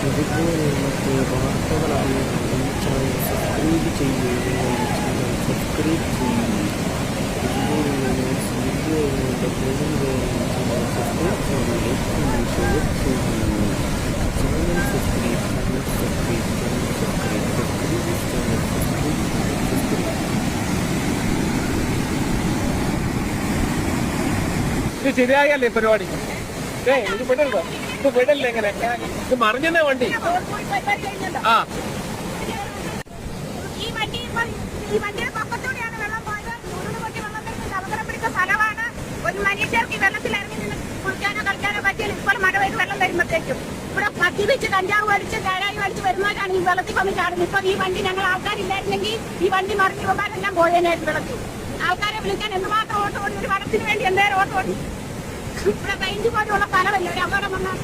ഇതുപോലുള്ള വാർത്തകൾ വാർത്തകളായി ചാനൽ സബ്സ്ക്രൈബ് ചെയ്യുകയും ചാനൽ സബ്സ്ക്രൈബ് ചെയ്യുകയും ഇതുപോലെ വീഡിയോകളുടെ മുഴുവൻ ചാനൽ സബ്സ്ക്രൈബ് ചെയ്യുകയും ഷെയർ ചെയ്യുകയും channel subscribe channel subscribe channel subscribe subscribe channel subscribe subscribe ഇത് ശരിയായല്ലേ പരിപാടി? ഏ ഇത് വിടരുത് ഇത് വിടല്ലേ എങ്ങനെ ഇത് മറിഞ്ഞെന്നേ വണ്ടി. ആ ഒരു മനുഷ്യർക്ക് വെള്ളത്തിൽ ഇറങ്ങി നിന്ന് കുളിക്കാനോ കളിക്കാനോ പറ്റിയാൽ ഇപ്പോൾ മഴ പെയ്ത് വെള്ളം വരുമ്പോഴത്തേക്കും. ഇവിടെ മദ്യപിച്ച് കഞ്ചാവ് വലിച്ച് കാരായി വലിച്ച് വരുന്നവരാണ് ഈ വെള്ളത്തിൽ വന്ന് ചാടുന്നത്. ഇപ്പൊ ഈ വണ്ടി ഞങ്ങൾ ആൾക്കാരില്ലായിരുന്നെങ്കിൽ ഈ വണ്ടി മറിഞ്ഞ് പോകാനെല്ലാം പോയേനായിരുന്നു വെള്ളത്തിൽ. ആൾക്കാരെ വിളിക്കാൻ എന്തുമാത്രം ഓട്ടോ ഓടി ഒരു വനത്തിന് വേണ്ടി എന്തേരം ഓട്ടോ ഓടി. ഇവിടെ പെയിന്റ് പോലെയുള്ള സ്ഥലമല്ലേ ഒരു അപകടം വന്നാൽ